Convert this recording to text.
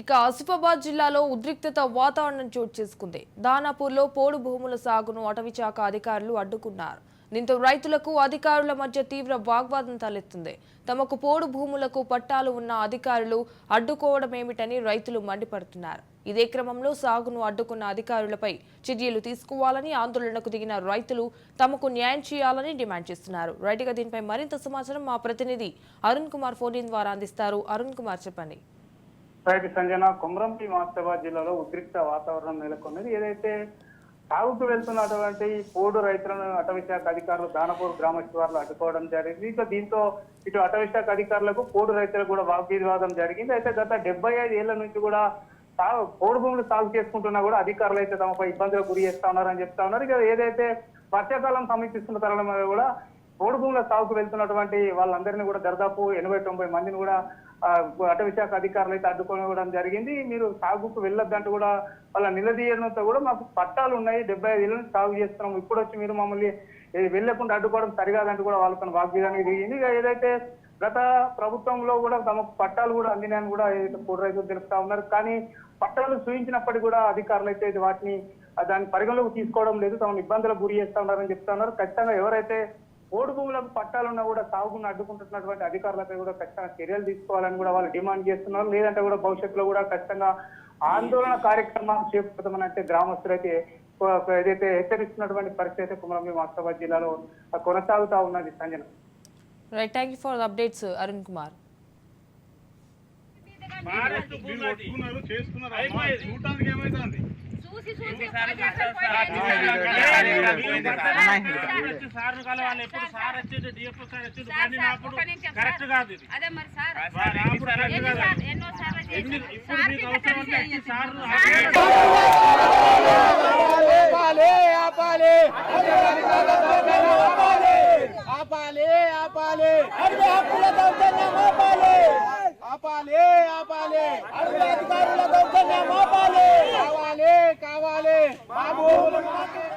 ఇక ఆసిఫాబాద్ జిల్లాలో ఉద్రిక్తత వాతావరణం చోటు చేసుకుంది. దానాపూర్లో పోడు భూముల సాగును అటవీ శాఖ అధికారులు అడ్డుకున్నారు. దీంతో రైతులకు అధికారుల మధ్య తీవ్ర వాగ్వాదం తలెత్తుంది. తమకు పోడు భూములకు పట్టాలు ఉన్న అధికారులు అడ్డుకోవడమేమిటని రైతులు మండిపడుతున్నారు. ఇదే క్రమంలో సాగును అడ్డుకున్న అధికారులపై చర్యలు తీసుకోవాలని ఆందోళనకు దిగిన రైతులు తమకు న్యాయం చేయాలని డిమాండ్ చేస్తున్నారు. రైతుగా దీనిపై మరింత సమాచారం మా ప్రతినిధి అరుణ్ కుమార్ ఫోన్ ద్వారా అందిస్తారు. అరుణ్ కుమార్ చెప్పండి. రైతు సంజన కొమరంపి మాస్తాబాద్ జిల్లాలో ఉద్రిక్త వాతావరణం నెలకొన్నది. ఏదైతే సాగుకు వెళ్తున్నటువంటి పోడు రైతులను అటవీశాఖ అధికారులు దానపూర్ గ్రామ శివార్లు అడ్డుకోవడం జరిగింది. ఇక దీంతో ఇటు అటవీశాఖ అధికారులకు పోడు రైతులకు కూడా వాగ్వివాదం జరిగింది. అయితే గత డెబ్బై ఐదు ఏళ్ళ నుంచి కూడా సాగు పోడు భూములు సాగు చేసుకుంటున్నా కూడా అధికారులు అయితే తమపై ఇబ్బందులకు గురి చేస్తా ఉన్నారని చెప్తా ఉన్నారు. ఇక ఏదైతే వర్షాకాలం సమీపిస్తున్న తరుణంలో కూడా పోడు భూముల సాగుకు వెళ్తున్నటువంటి వాళ్ళందరినీ కూడా దాదాపు ఎనభై తొంభై మందిని కూడా అటవీ శాఖ అధికారులు అయితే అడ్డుకోవడం జరిగింది. మీరు సాగుకు వెళ్ళొద్దంటూ కూడా వాళ్ళ నిలదీయడంతో కూడా మాకు పట్టాలు ఉన్నాయి. డెబ్బై ఐదు ఏళ్ళ సాగు చేస్తున్నాం ఇప్పుడు వచ్చి మీరు మమ్మల్ని వెళ్ళకుండా అడ్డుకోవడం సరికాదంటూ కూడా వాళ్ళతో వాగ్విధానికి దిగింది ఇక ఏదైతే గత ప్రభుత్వంలో కూడా తమకు పట్టాలు కూడా అందినాయని కూడా పూర్వ రైతులు తెలుపుతా ఉన్నారు. కానీ పట్టాలు చూపించినప్పటికీ కూడా అధికారులు అయితే వాటిని దాన్ని పరిగణలోకి తీసుకోవడం లేదు. తమను ఇబ్బందులకు గురి చేస్తా ఉన్నారని చెప్తా ఉన్నారు. ఖచ్చితంగా ఎవరైతే ఓడు భూములకు పట్టాలున్నా కూడా సాగును అడ్డుకుంటున్నటువంటి అధికారులపై కూడా ఖచ్చితంగా చర్యలు తీసుకోవాలని కూడా వాళ్ళు డిమాండ్ చేస్తున్నారు. లేదంటే కూడా భవిష్యత్తులో కూడా ఖచ్చితంగా ఆందోళన కార్యక్రమాలు చేపడతామని అంటే గ్రామస్తులు అయితే ఏదైతే హెచ్చరిస్తున్నటువంటి పరిస్థితి అయితే కుమరంభీం మాస్తాబాద్ జిల్లాలో కొనసాగుతా ఉన్నది Sanjana. Right thank you for updates Arun Kumar forest భూమి అది. అయిపోయేది. చూసి చూసి సార్ కలవాలి. ఎప్పుడు సార్ వచ్చేది డిఎఫ్ఓ సార్ కరెక్ట్ కాదు ఇది. సార్. సార్ అప్పుడు కరెక్ట్. ఇప్పుడు మీకు అవసరం ఆపాలి. ఆపాలి. मां बोल मां के